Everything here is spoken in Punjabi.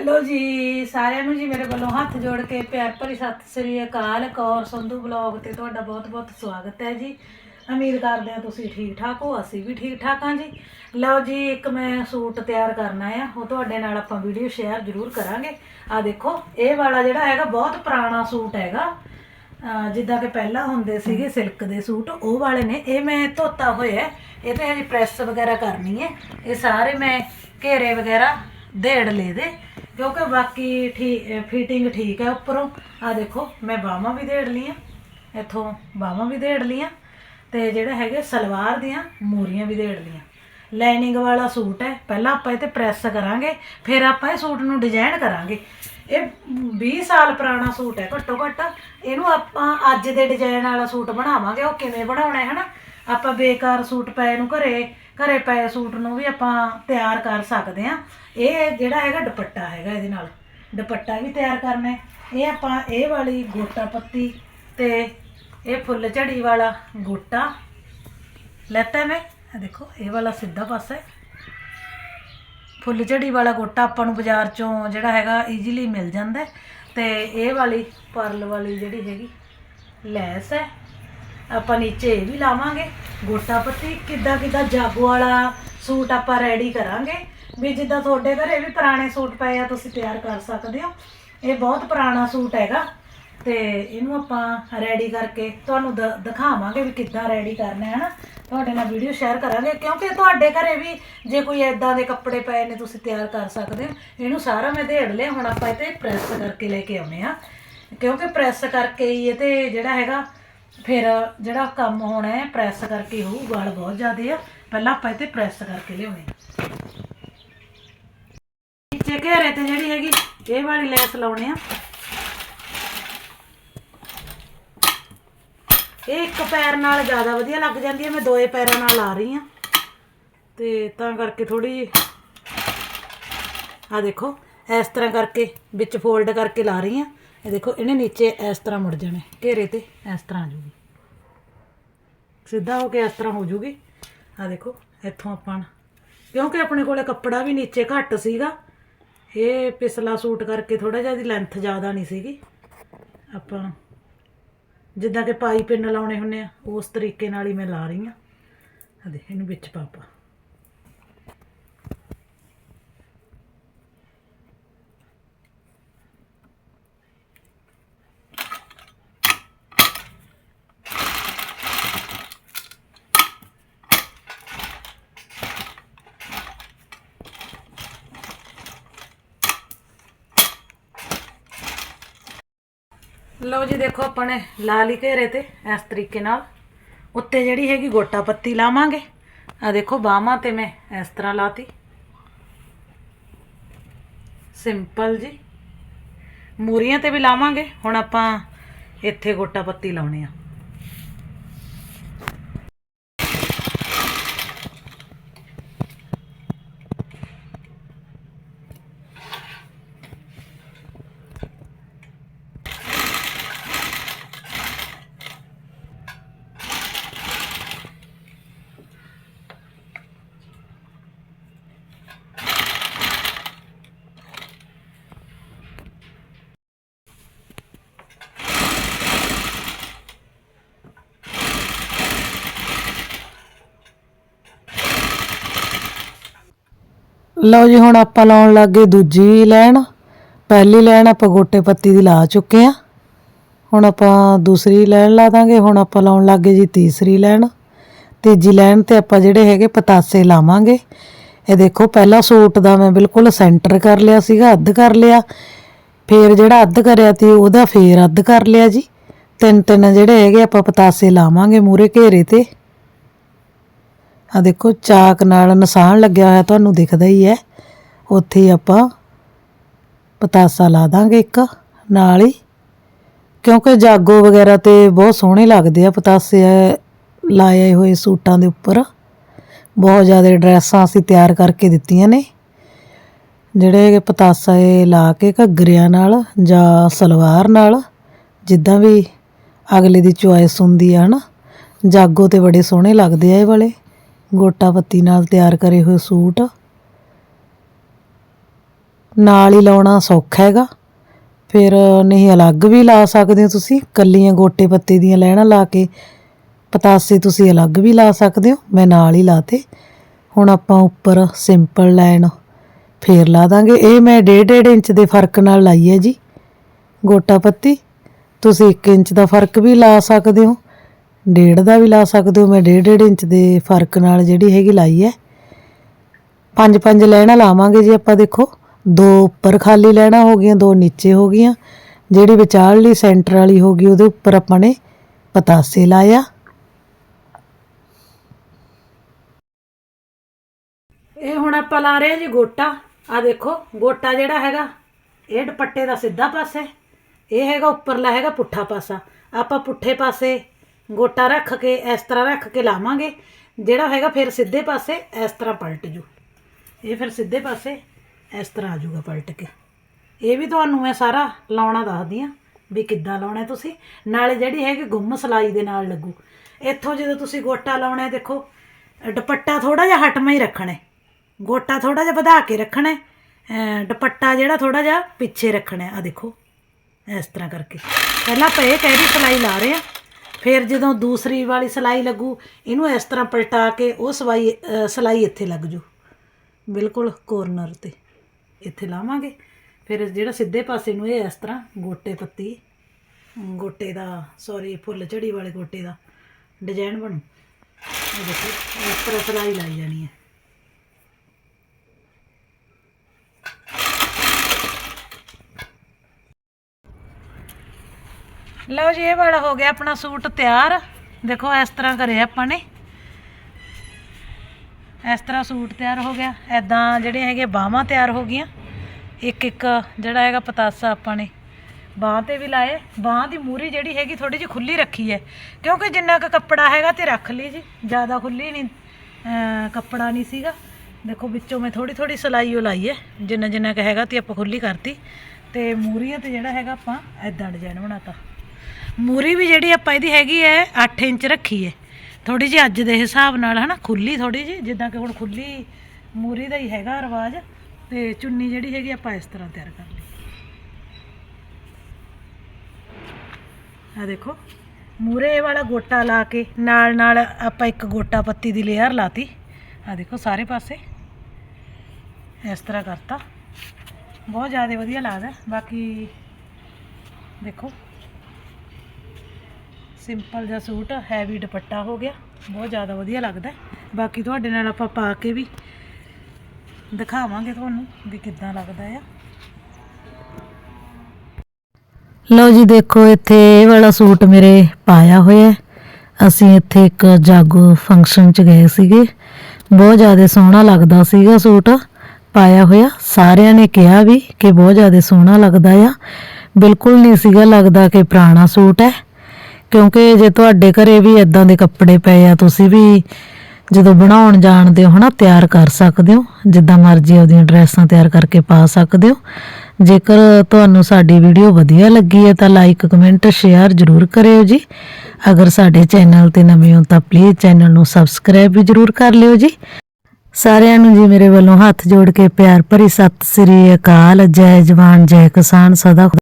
ਹੈਲੋ ਜੀ, ਸਾਰਿਆਂ ਨੂੰ ਜੀ ਮੇਰੇ ਵੱਲੋਂ ਹੱਥ ਜੋੜ ਕੇ ਪਿਆਰ ਭਰੀ ਸਤਿ ਸ੍ਰੀ ਅਕਾਲ, ਕੌਰ ਸੰਧੂ ਬਲੌਗ ਤੇ ਤੁਹਾਡਾ ਬਹੁਤ-ਬਹੁਤ ਸਵਾਗਤ ਹੈ ਜੀ। ਉਮੀਦ ਕਰਦੇ ਹਾਂ ਤੁਸੀਂ ਠੀਕ ਠਾਕ ਹੋ, ਅਸੀਂ ਵੀ ਠੀਕ ਠਾਕ ਹਾਂ ਜੀ। ਲਓ ਜੀ, ਇੱਕ ਮੈਂ ਸੂਟ ਤਿਆਰ ਕਰਨਾ ਆ, ਉਹ ਤੁਹਾਡੇ ਨਾਲ ਆਪਾਂ ਵੀਡੀਓ ਸ਼ੇਅਰ ਜ਼ਰੂਰ ਕਰਾਂਗੇ। ਆ ਦੇਖੋ, ਇਹ ਵਾਲਾ ਜਿਹੜਾ ਹੈਗਾ, ਬਹੁਤ ਪੁਰਾਣਾ ਸੂਟ ਹੈਗਾ। ਜਿੱਦਾਂ ਕਿ ਪਹਿਲਾਂ ਹੁੰਦੇ ਸੀਗੇ ਸਿਲਕ ਦੇ ਸੂਟ, ਉਹ ਵਾਲੇ ਨੇ, ਇਹ ਮੈਂ ਧੋਤਾ ਹੋਇਆ, ਇਹ ਤੇ ਹਜੇ ਪ੍ਰੈਸ ਵਗੈਰਾ ਕਰਨੀ ਹੈ। ਇਹ ਸਾਰੇ ਮੈਂ ਘੇਰੇ ਵਗੈਰਾ ਦੇੜ ਲਏ ਦੇ। ਕਿਉਂਕਿ ਬਾਕੀ ਠੀਕ ਫਿਟਿੰਗ ਠੀਕ ਹੈ ਉੱਪਰੋਂ। ਆ ਦੇਖੋ, ਮੈਂ ਬਾਹਾਂ ਵੀ ਦੇੜ ਲੀਆਂ ਇੱਥੋਂ ਬਾਹਾਂ ਵੀ ਦੇੜ ਲੀਆਂ ਤੇ ਜਿਹੜੇ ਹੈਗੇ ਸਲਵਾਰ ਦੀਆਂ ਮੂਰੀਆਂ ਵੀ ਦੇੜ ਲੀਆਂ ਲਾਈਨਿੰਗ ਵਾਲਾ ਸੂਟ ਹੈ, ਪਹਿਲਾਂ ਆਪਾਂ ਇਹ ਤੇ ਪ੍ਰੈਸ ਕਰਾਂਗੇ, ਫਿਰ ਆਪਾਂ ਇਹ ਸੂਟ ਨੂੰ ਡਿਜ਼ਾਈਨ ਕਰਾਂਗੇ। ਇਹ 20 ਸਾਲ ਪੁਰਾਣਾ ਸੂਟ ਹੈ, ਘੱਟੋ ਘੱਟ। ਇਹਨੂੰ ਆਪਾਂ ਅੱਜ ਦੇ ਡਿਜ਼ਾਈਨ ਵਾਲਾ ਸੂਟ ਬਣਾਵਾਂਗੇ, ਉਹ ਕਿਵੇਂ ਬਣਾਉਣਾ ਹੈ, ਹਨਾ? ਆਪਾਂ ਬੇਕਾਰ ਸੂਟ ਪਏ ਨੂੰ ਘਰੇ ਘਰੇ ਪਏ ਸੂਟ ਨੂੰ ਵੀ ਆਪਾਂ ਤਿਆਰ ਕਰ ਸਕਦੇ ਆ ਇਹ ਜਿਹੜਾ ਹੈਗਾ ਦੁਪੱਟਾ ਹੈਗਾ ਇਹਦੇ ਨਾਲ। ਦੁਪੱਟਾ ਵੀ ਤਿਆਰ ਕਰਨਾ ਹੈ। ਇਹ ਆਪਾਂ ਇਹ ਵਾਲੀ ਗੋਟਾ ਪੱਤੀ ਤੇ ਇਹ ਫੁੱਲ ਝੜੀ ਵਾਲਾ ਗੋਟਾ। ਲੈਤਾ ਮੈਂ। ਇਹ ਦੇਖੋ, ਇਹ ਵਾਲਾ ਸਿੱਧਾ ਪਾਸਾ ਹੈ। ਫੁੱਲ ਝੜੀ ਵਾਲਾ ਗੋਟਾ ਆਪਾਂ ਨੂੰ ਬਾਜ਼ਾਰ ਚੋਂ ਜਿਹੜਾ ਹੈਗਾ ਈਜ਼ੀਲੀ ਮਿਲ ਜਾਂਦਾ ਹੈ। ਤੇ ਇਹ ਵਾਲੀ ਪਰਲ ਵਾਲੀ ਜਿਹੜੀ ਹੈਗੀ, ਲੈਸ ਹੈ। ਆਪਾਂ ਨੀਚੇ ਇਹ ਵੀ ਲਾਵਾਂਗੇ। ਗੋਟਾ ਪੱਤੀ, ਕਿੱਦਾਂ ਕਿੱਦਾਂ ਜਾਗੋ ਵਾਲਾ ਸੂਟ ਆਪਾਂ ਰੈਡੀ ਕਰਾਂਗੇ। ਵੀ ਜਿੱਦਾਂ ਤੁਹਾਡੇ ਘਰੇ ਵੀ ਪੁਰਾਣੇ ਸੂਟ ਪਏ ਆ, ਤੁਸੀਂ ਤਿਆਰ ਕਰ ਸਕਦੇ ਹੋ। ਇਹ ਬਹੁਤ ਪੁਰਾਣਾ ਸੂਟ ਹੈਗਾ। ਤੇ ਇਹਨੂੰ ਆਪਾਂ ਰੈਡੀ ਕਰਕੇ ਤੁਹਾਨੂੰ ਦ- ਦਿਖਾਵਾਂਗੇ ਵੀ ਕਿੱਦਾਂ ਰੈਡੀ ਕਰਨਾ ਹੈ ਨਾ। ਤੁਹਾਡੇ ਨਾਲ ਵੀਡੀਓ ਸ਼ੇਅਰ ਕਰਾਂਗੇ। ਕਿਉਂਕਿ ਤੁਹਾਡੇ ਘਰੇ ਵੀ ਜੇ ਕੋਈ ਐਦਾਂ ਦੇ ਕੱਪੜੇ ਪਏ ਨੇ, ਤੁਸੀਂ ਤਿਆਰ ਕਰ ਸਕਦੇ ਹੋ। ਇਹਨੂੰ ਸਾਰਾ ਮੈਂ ਦੇੜ ਲਿਆ, ਹੁਣ ਆਪਾਂ ਇਹ ਤੇ ਪ੍ਰੈਸ ਕਰਕੇ ਲੈ ਕੇ ਆਉਨੇ ਆ। ਕਿਉਂਕਿ ਪ੍ਰੈਸ ਕਰਕੇ ਹੀ ਇਹ ਤੇ ਜਿਹੜਾ ਹੈਗਾ ਫਿਰ ਜਿਹੜਾ ਕੰਮ ਹੋਣਾ ਹੈ ਪ੍ਰੈਸ ਕਰਕੇ ਹੋਊ ਗਲ ਬਹੁਤ ਜ਼ਿਆਦੇ ਆ। ਪਹਿਲਾਂ ਆਪਾਂ ਇਹ ਤੇ ਪ੍ਰੈਸ ਕਰਕੇ ਲਿਆਉਣੇ ਨੀਚੇ ਘੇਰੇ ਤੇ ਜਿਹੜੀ ਹੈਗੀ, ਇਹ ਵਾਲੀ ਲੈਸ ਲਾਉਣੇ ਆ। ਇਹ ਇੱਕ ਪੈਰ ਨਾਲ ਜ਼ਿਆਦਾ ਵਧੀਆ ਲੱਗ ਜਾਂਦੀ ਹੈ ਮੈਂ ਦੋਏ ਪੈਰਾਂ ਨਾਲ ਲਾ ਰਹੀ ਹਾਂ ਤੇ ਤਾਂ ਕਰਕੇ ਥੋੜੀ ਜਿਹੀ ਆ ਦੇਖੋ, ਇਸ ਤਰ੍ਹਾਂ ਕਰਕੇ ਵਿੱਚ ਫੋਲਡ ਕਰਕੇ ਲਾ ਰਹੀ ਹਾਂ ਇਹ ਦੇਖੋ, ਇਹਨੇ ਨੀਚੇ ਇਸ ਤਰ੍ਹਾਂ ਮੁੜ ਜਾਣੇ, ਘੇਰੇ ਤੇ ਇਸ ਤਰ੍ਹਾਂ ਆ ਜੂਗੀ। ਸਿੱਧਾ ਹੋ ਕੇ ਇਸ ਤਰ੍ਹਾਂ ਹੋ ਜੂਗੀ। ਆ ਦੇਖੋ, ਇੱਥੋਂ ਆਪਾਂ ਕਿਉਂਕਿ ਆਪਣੇ ਕੋਲੇ ਕੱਪੜਾ ਵੀ ਨੀਚੇ ਘੱਟ ਸੀਗਾ। ਇਹ ਪਿਛਲਾ ਸੂਟ ਕਰਕੇ ਥੋੜਾ ਜਿਹਾ ਦੀ ਲੈਂਥ ਜ਼ਿਆਦਾ ਨਹੀਂ ਸੀਗੀ। ਆਪਾਂ ਜਿੱਦਾਂ ਕਿ ਪਾਈ ਪਿੰਨ ਲਾਉਣੇ ਹੁੰਨੇ ਆ, ਉਸ ਤਰੀਕੇ ਨਾਲ ਹੀ ਮੈਂ ਲਾ ਰਹੀ ਆ ਆ ਦੇ ਇਹਨੂੰ ਵਿੱਚ ਪਾਪਾ ਲਓ ਜੀ ਦੇਖੋ ਆਪਾਂ ਨੇ ਲਾ ਲਈ ਘੇਰੇ ਤੇ ਇਸ ਤਰੀਕੇ ਨਾਲ। ਉੱਤੇ ਜਿਹੜੀ ਹੈਗੀ ਗੋਟਾ ਪੱਤੀ ਲਾਵਾਂਗੇ। ਆ ਦੇਖੋ ਬਾਹਾਂ ਤੇ ਮੈਂ ਇਸ ਤਰ੍ਹਾਂ ਲਾਤੀ। ਸਿੰਪਲ ਜੀ। ਮੂਰੀਆਂ ਤੇ ਵੀ ਲਾਵਾਂਗੇ। ਹੁਣ ਆਪਾਂ ਇੱਥੇ ਗੋਟਾ ਪੱਤੀ ਲਾਉਣੇ ਆ। ਲਓ ਜੀ, ਹੁਣ ਆਪਾਂ ਲਾਉਣ ਲੱਗੇ ਦੂਜੀ ਲੈਣ। ਪਹਿਲੀ ਲੈਣ ਆਪਾਂ ਗੋਟੇ ਪੱਤੀ ਦੀ ਲਾ ਚੁੱਕੇ ਆ ਹੁਣ ਆਪਾਂ ਦੂਸਰੀ ਲੈਣ ਲਾ ਦਾਂਗੇ। ਹੁਣ ਆਪਾਂ ਲਾਉਣ ਲੱਗੇ ਜੀ ਤੀਸਰੀ ਲੈਣ। ਤੀਜੀ ਲੈਣ ਤੇ ਆਪਾਂ ਜਿਹੜੇ ਹੈਗੇ ਪਤਾਸੇ ਲਾਵਾਂਗੇ। ਇਹ ਦੇਖੋ, ਪਹਿਲਾ ਸੂਟ ਦਾ ਮੈਂ ਬਿਲਕੁਲ ਸੈਂਟਰ ਕਰ ਲਿਆ ਸੀਗਾ, ਅੱਧ ਕਰ ਲਿਆ। ਫੇਰ ਜਿਹੜਾ ਅੱਧ ਕਰਿਆ ਤੇ ਉਹਦਾ ਫੇਰ ਅੱਧ ਕਰ ਲਿਆ ਜੀ। ਤਿੰਨ ਤਿੰਨ ਜਿਹੜੇ ਹੈਗੇ ਆਪਾਂ ਪਤਾਸੇ ਲਾਵਾਂਗੇ ਮੂਰੇ ਘੇਰੇ ਤੇ। ਆ ਦੇਖੋ, ਚਾਕ ਨਾਲ ਨਿਸ਼ਾਨ ਲੱਗਿਆ ਹੋਇਆ ਤੁਹਾਨੂੰ ਦਿਖਦਾ ਹੀ ਹੈ। ਉੱਥੇ ਆਪਾਂ ਪਤਾਸਾ ਲਾ ਦਾਂਗੇ ਇੱਕ, ਨਾਲ ਹੀ। ਕਿਉਂਕਿ ਜਾਗੋ ਵਗੈਰਾ ਤੇ ਬਹੁਤ ਸੋਹਣੇ ਲੱਗਦੇ ਆ ਪਤਾਸੇ ਲਾਏ ਹੋਏ ਸੂਟਾਂ ਦੇ ਉੱਪਰ। ਬਹੁਤ ਜ਼ਿਆਦਾ ਡਰੈਸਾਂ ਅਸੀਂ ਤਿਆਰ ਕਰਕੇ ਦਿੱਤੀਆਂ ਨੇ। ਜਿਹੜੇ ਪਤਾਸਾ ਇਹ ਲਾ ਕੇ ਘੱਗਰਿਆਂ ਨਾਲ ਜਾਂ ਸਲਵਾਰ ਨਾਲ, ਜਿੱਦਾਂ ਵੀ ਅਗਲੇ ਦੀ ਚੁਆਇਸ ਹੁੰਦੀ ਆ ਹਨਾ, ਜਾਗੋ ਤੇ ਬੜੇ ਸੋਹਣੇ ਲੱਗਦੇ ਆ ਇਹ ਵਾਲੇ। ਗੋਟਾ ਪੱਤੀ ਨਾਲ ਤਿਆਰ ਕਰੇ ਹੋਏ ਸੂਟ। ਨਾਲ ਹੀ ਲਾਉਣਾ ਸੌਖਾ ਹੈਗਾ। ਫਿਰ ਨਹੀਂ, ਅਲੱਗ ਵੀ ਲਾ ਸਕਦੇ ਹੋ ਤੁਸੀਂ। ਕੱਲੀਆਂ ਗੋਟੇ ਪੱਤੇ ਦੀਆਂ ਲੈਣਾ ਲਾ ਕੇ। ਪਤਾਸੇ ਤੁਸੀਂ ਅਲੱਗ ਵੀ ਲਾ ਸਕਦੇ ਹੋ। ਮੈਂ ਨਾਲ ਹੀ ਲਾਤੇ। ਹੁਣ ਆਪਾਂ ਉੱਪਰ ਸਿੰਪਲ ਲਾਈਨ ਫੇਰ ਲਾ ਦਾਂਗੇ। ਇਹ ਮੈਂ 1.5 ਇੰਚ ਦੇ ਫ਼ਰਕ ਨਾਲ ਲਾਈ ਹੈ ਜੀ। ਗੋਟਾ ਪੱਤੀ ਤੁਸੀਂ 1 ਇੰਚ ਦਾ ਫ਼ਰਕ ਵੀ ਲਾ ਸਕਦੇ ਹੋ। ਡੇਢ ਦਾ ਵੀ ਲਾ ਸਕਦੇ ਹੋ, ਮੈਂ 1.5 ਇੰਚ ਦੇ ਫ਼ਰਕ ਨਾਲ ਜਿਹੜੀ ਹੈਗੀ ਲਾਈ ਹੈ। ਪੰਜ ਪੰਜ ਲੈਣਾ ਲਾਵਾਂਗੇ ਜੀ ਆਪਾਂ, ਦੇਖੋ। ਦੋ ਉੱਪਰ ਖਾਲੀ ਲੈਣਾ ਹੋ ਗਈਆਂ, ਦੋ ਨੀਚੇ ਹੋ ਗਈਆਂ। ਜਿਹੜੀ ਵਿਚਾਲਲੀ ਸੈਂਟਰ ਵਾਲੀ ਹੋ ਗਈ, ਉਹਦੇ ਉੱਪਰ ਆਪਾਂ ਨੇ ਪਤਾਸੇ ਲਾਇਆ। ਇਹ ਹੁਣ ਆਪਾਂ ਲਾ ਰਹੇ ਹਾਂ ਜੀ ਗੋਟਾ। ਆ ਦੇਖੋ, ਗੋਟਾ ਜਿਹੜਾ ਹੈਗਾ, ਇਹ ਦੁਪੱਟੇ ਦਾ ਸਿੱਧਾ ਪਾਸੇ ਇਹ ਹੈਗਾ, ਉੱਪਰਲਾ ਹੈਗਾ ਪੁੱਠਾ ਪਾਸਾ। ਆਪਾਂ ਪੁੱਠੇ ਪਾਸੇ ਗੋਟਾ ਰੱਖ ਕੇ, ਇਸ ਤਰ੍ਹਾਂ ਰੱਖ ਕੇ ਲਾਵਾਂਗੇ। ਜਿਹੜਾ ਹੈਗਾ ਫਿਰ ਸਿੱਧੇ ਪਾਸੇ ਇਸ ਤਰ੍ਹਾਂ ਪਲਟ ਜੂ। ਇਹ ਫਿਰ ਸਿੱਧੇ ਪਾਸੇ ਇਸ ਤਰ੍ਹਾਂ ਆ ਜਾਊਗਾ ਪਲਟ ਕੇ। ਇਹ ਵੀ ਤੁਹਾਨੂੰ ਮੈਂ ਸਾਰਾ ਲਾਉਣਾ ਦੱਸਦੀ ਆ ਵੀ ਕਿੱਦਾਂ ਲਾਉਣਾ ਤੁਸੀਂ। ਨਾਲੇ ਜਿਹੜੀ ਹੈਗੀ ਗੁੰਮ ਸਲਾਈ ਦੇ ਨਾਲ ਲੱਗੂ। ਇੱਥੋਂ ਜਦੋਂ ਤੁਸੀਂ ਗੋਟਾ ਲਾਉਣਾ, ਦੇਖੋ, ਦੁਪੱਟਾ ਥੋੜਾ ਜਿਹਾ ਹਟਮਾ ਹੀ ਰੱਖਣਾ ਗੋਟਾ ਥੋੜਾ ਜਿਹਾ ਵਧਾ ਕੇ ਰੱਖਣਾ ਦੁਪੱਟਾ ਜਿਹੜਾ ਥੋੜਾ ਜਿਹਾ ਪਿੱਛੇ ਰੱਖਣਾ ਹੈ। ਆ ਦੇਖੋ, ਇਸ ਤਰ੍ਹਾਂ ਕਰਕੇ। ਪਹਿਲਾਂ ਆਪਾਂ ਇਹ ਕਹਿ ਦੀ ਸਲਾਈ ਲਾ ਰਹੇ ਆ ਫਿਰ ਜਦੋਂ ਦੂਸਰੀ ਵਾਲੀ ਸਲਾਈ ਲੱਗੂ ਇਹਨੂੰ ਇਸ ਤਰ੍ਹਾਂ ਪਲਟਾ ਕੇ ਉਹ ਸਵਾਈ ਅ, ਸਲਾਈ ਇੱਥੇ ਲੱਗ ਜੂ। ਬਿਲਕੁਲ ਕੋਰਨਰ ਤੇ। ਇੱਥੇ ਲਾਵਾਂਗੇ। ਫਿਰ ਜਿਹੜਾ ਸਿੱਧੇ ਪਾਸੇ ਨੂੰ ਇਹ ਇਸ ਤਰ੍ਹਾਂ ਗੋਟੇ ਪੱਤੀ ਗੋਟੇ ਦਾ ਸੌਰੀ ਫੁੱਲ ਝੜੀ ਵਾਲੇ ਗੋਟੇ ਦਾ ਡਿਜ਼ਾਈਨ ਬਣੂ। ਇਹ ਦੇਖੋ ਇਸ ਤਰ੍ਹਾਂ ਸਲਾਈ ਲਾਈ ਜਾਣੀ ਹੈ। ਲਓ ਜੀ, ਇਹ ਵਾਲਾ ਹੋ ਗਿਆ ਆਪਣਾ ਸੂਟ ਤਿਆਰ। ਦੇਖੋ, ਇਸ ਤਰ੍ਹਾਂ ਕਰਿਆ ਆਪਾਂ ਨੇ। ਇਸ ਤਰ੍ਹਾਂ ਸੂਟ ਤਿਆਰ ਹੋ ਗਿਆ। ਐਦਾਂ ਜਿਹੜੇ ਹੈਗੇ ਬਾਹਾਂ ਤਿਆਰ ਹੋ ਗਈਆਂ। ਇੱਕ ਇੱਕ ਜਿਹੜਾ ਹੈਗਾ ਪਤਾਸਾ ਆਪਾਂ ਨੇ ਬਾਹ ਤੇ ਵੀ ਲਾਏ। ਬਾਹ ਦੀ ਮੂਰੀ ਜਿਹੜੀ ਹੈਗੀ ਥੋੜੀ ਜਿਹੀ ਖੁੱਲੀ ਰੱਖੀ ਹੈ। ਕਿਉਂਕਿ ਜਿੰਨਾ ਕੁ ਕੱਪੜਾ ਹੈਗਾ ਤੇ ਰੱਖ ਲਈ ਜੀ। ਜ਼ਿਆਦਾ ਖੁੱਲੀ ਨਹੀਂ ਕੱਪੜਾ ਨਹੀਂ ਸੀਗਾ। ਦੇਖੋ, ਵਿੱਚੋਂ ਮੈਂ ਥੋੜੀ ਥੋੜੀ ਸਲਾਈ ਉਹ ਲਾਈ ਹੈ। ਜਿੰਨਾ ਜਿੰਨਾ ਕੁ ਹੈਗਾ ਤੇ ਆਪਾਂ ਖੁੱਲੀ ਕਰਤੀ। ਤੇ ਮੂਰੀਆਂ ਤੇ ਜਿਹੜਾ ਹੈਗਾ ਆਪਾਂ ਐਦਾਂ ਡਿਜ਼ਾਈਨ ਬਣਾਤਾ। ਮੂਰੀ ਵੀ ਜਿਹੜੀ ਆਪਾਂ ਇਹਦੀ ਹੈਗੀ ਹੈ 8 ਇੰਚ ਰੱਖੀ ਹੈ ਥੋੜੀ ਜਿਹੀ ਅੱਜ ਦੇ ਹਿਸਾਬ ਨਾਲ ਹਨਾ ਖੁੱਲੀ ਥੋੜੀ ਜਿਹੀ, ਜਿੱਦਾਂ ਕਿ ਹੁਣ ਖੁੱਲੀ ਮੂਰੀ ਦਾ ਹੀ ਹੈਗਾ ਰਿਵਾਜ, ਤੇ ਚੁੰਨੀ ਜਿਹੜੀ ਹੈਗੀ ਆਪਾਂ ਇਸ ਤਰ੍ਹਾਂ ਤਿਆਰ ਕਰ ਲਈ। ਆ ਦੇਖੋ, ਮੂਰੇ ਵਾਲਾ ਗੋਟਾ ਲਾ ਕੇ ਨਾਲ ਨਾਲ ਆਪਾਂ ਇੱਕ ਗੋਟਾ ਪੱਤੀ ਦੀ ਲੇਅਰ ਲਾਤੀ। ਆ ਦੇਖੋ ਸਾਰੇ ਪਾਸੇ, ਇਸ ਤਰ੍ਹਾਂ ਕਰਤਾ। ਬਹੁਤ ਜ਼ਿਆਦਾ ਵਧੀਆ ਲੱਗਦਾ। ਬਾਕੀ ਦੇਖੋ ਸਿੰਪਲ ਜਿਹਾ ਸੂਟ ਹੈਵੀ ਦੁਪੱਟਾ ਹੋ ਗਿਆ। ਬਹੁਤ ਜ਼ਿਆਦਾ ਵਧੀਆ ਲੱਗਦਾ ਬਾਕੀ ਤੁਹਾਡੇ ਨਾਲ ਆਪਾਂ ਪਾ ਕੇ ਵੀ ਦਿਖਾਵਾਂਗੇ ਤੁਹਾਨੂੰ ਵੀ ਕਿੱਦਾਂ ਲੱਗਦਾ ਆ। ਲਓ ਜੀ, ਦੇਖੋ, ਇੱਥੇ ਇਹ ਵਾਲਾ ਸੂਟ ਮੇਰੇ ਪਾਇਆ ਹੋਇਆ ਅਸੀਂ ਇੱਥੇ ਇੱਕ ਜਾਗੋ ਫੰਕਸ਼ਨ 'ਚ ਗਏ ਸੀਗੇ। ਬਹੁਤ ਜ਼ਿਆਦਾ ਸੋਹਣਾ ਲੱਗਦਾ ਸੀਗਾ ਸੂਟ। ਪਾਇਆ ਹੋਇਆ। ਸਾਰਿਆਂ ਨੇ ਕਿਹਾ ਵੀ ਕਿ ਬਹੁਤ ਜ਼ਿਆਦਾ ਸੋਹਣਾ ਲੱਗਦਾ ਆ। ਬਿਲਕੁਲ ਨਹੀਂ ਸੀਗਾ ਲੱਗਦਾ ਕਿ ਪੁਰਾਣਾ ਸੂਟ ਹੈ। ਕਿਉਂਕਿ ਜੇ ਤੁਹਾਡੇ ਘਰੇ ਵੀ ਇਦਾਂ ਦੇ ਕੱਪੜੇ ਪਏ ਆ, ਤੁਸੀਂ ਵੀ ਜਦੋਂ ਬਣਾਉਣ ਜਾਣਦੇ ਹੋ ਹਨਾ, ਤਿਆਰ ਕਰ ਸਕਦੇ ਹੋ। ਜਿੱਦਾਂ ਮਰਜ਼ੀ ਉਹਦੀਆਂ ਡਰੈਸਾਂ ਤਿਆਰ ਕਰਕੇ ਪਾ ਸਕਦੇ ਹੋ। ਜੇਕਰ ਤੁਹਾਨੂੰ ਸਾਡੀ ਵੀਡੀਓ ਵਧੀਆ ਲੱਗੀ ਹੈ, ਤਾਂ ਲਾਈਕ ਕਮੈਂਟ ਸ਼ੇਅਰ ਜ਼ਰੂਰ ਕਰਿਓ ਜੀ। ਅਗਰ ਸਾਡੇ ਚੈਨਲ ਤੇ ਨਵੇਂ ਹੋ, ਤਾਂ ਪਲੀਜ਼ ਚੈਨਲ ਨੂੰ ਸਬਸਕ੍ਰਾਈਬ ਵੀ ਜ਼ਰੂਰ ਕਰ ਲਿਓ ਜੀ। ਸਾਰਿਆਂ ਨੂੰ ਜੀ ਮੇਰੇ ਵੱਲੋਂ ਹੱਥ ਜੋੜ ਕੇ ਪਿਆਰ ਭਰੀ ਸਤਿ ਸ੍ਰੀ ਅਕਾਲ। ਜੈ ਜਵਾਨ, ਜੈ ਕਿਸਾਨ, ਸਦਾ